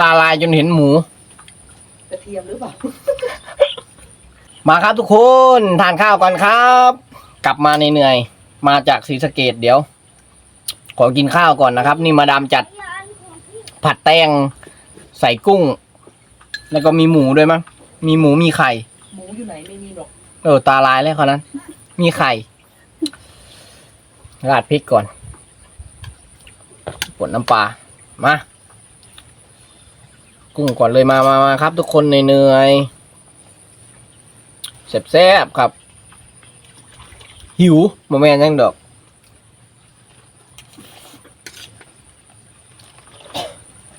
ตาลายจนเห็นหมู กระเทียมหรือเปล่า มาครับทุกคนทานข้าวก่อนครับ กลับมาเหนื่อยๆมาจากศรีสะเกดเดี๋ยว ขอกินข้าวก่อนนะครับ นี่มาดามจัดผัดแตงใส่กุ้ง แล้วก็มีหมูด้วยมั้งมีหมูมีไข่ หมูอยู่ไหนไม่มีหรอกเออตาลายแล้วคนนั้น มีไข่ ราดพริกก่อนปวดน้ำปลามา กุ้งก่อนเลยมามามาครับ ทุกคนเหนื่อยๆแซ่บๆครับ หิวโมแมนยังดอก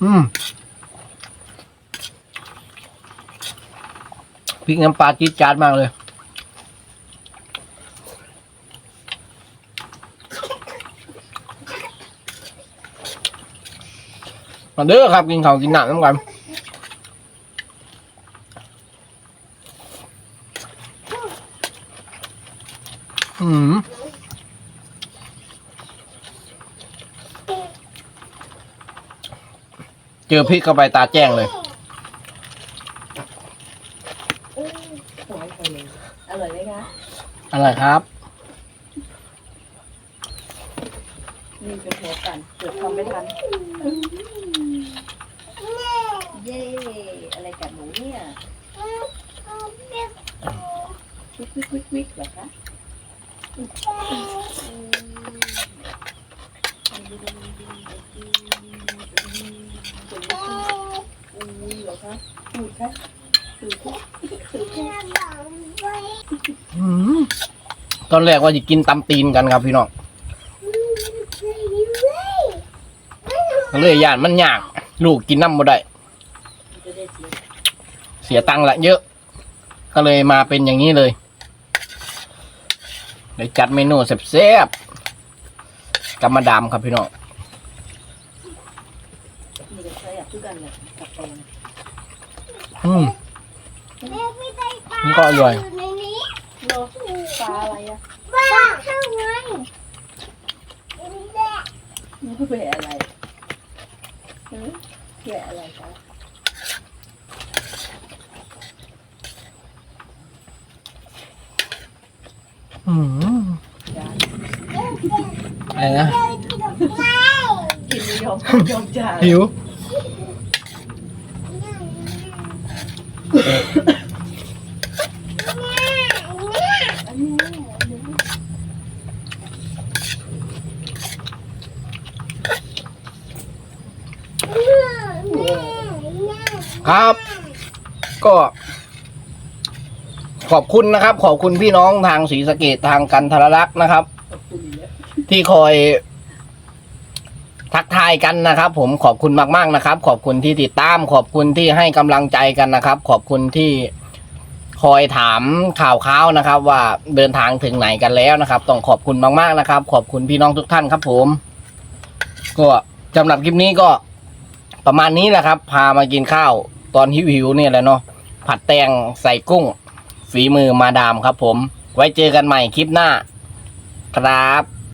อืมพริกน้ำปลาจี๊ดจ๊าดมากเลยมาเด้อครับ กินข้าวกินหนักน้ำกัน อืมเจอพริกเข้าไปตาแจ้งเลยหอยไข่เลยอร่อยไหมคะอะไรครับ นี่เป็นหัวกันเกือบทำไม่ทันเย้อะไรกับหนูเนี่ยวิกวิกวิกวิกเหรอคะ อุ้ยเหรอคะตูดคะตูดคะตูดคะอืมตอนแรกว่าจะกินตำตีนกันครับพี่น้องเลยย่านมันยาก ลูกกินน้ำบ่ได้จะได้เสียเสียตังค์ละเยอะ ก็เลยมาเป็นอย่างนี้เลย เลยจัดเมนูแซ่บๆกับมาดามครับพี่น้องมีแต่ใช้แบบทุกกันเลยกับแตงอืมนี่ก็อร่อยโลปลาอะไรอะบ้าเข้าไงมันคือแหวอะไรเออแหวอะไรคะอืมจาน อะไรนะกินไม่ยอมยอมจ่ายหิวอันนี้อันนี้ครับ ก็ขอบคุณนะครับ ขอบคุณพี่น้องทางศรีสะเกดทางกันทรลักษณ์นะครับ ที่คอยทักทายกันนะครับ ผมขอบคุณมาก ๆนะครับ ขอบคุณที่ติดตาม ขอบคุณที่ให้กำลังใจกันนะครับ ขอบคุณที่คอยถามข่าวข่าวนะครับ ว่าเดินทางถึงไหนกันแล้วนะครับ ต้องขอบคุณมากๆนะครับ ขอบคุณพี่น้องทุกท่านครับ ผม ก็สำหรับคลิปนี้ก็ประมาณนี้แหละครับ พามากินข้าว ตอนหิวๆเนี่ยแหละเนาะผัดแตงใส่กุ้ง ฝีมือมาดามครับ ผม ไว้เจอกันใหม่คลิปหน้า ครับ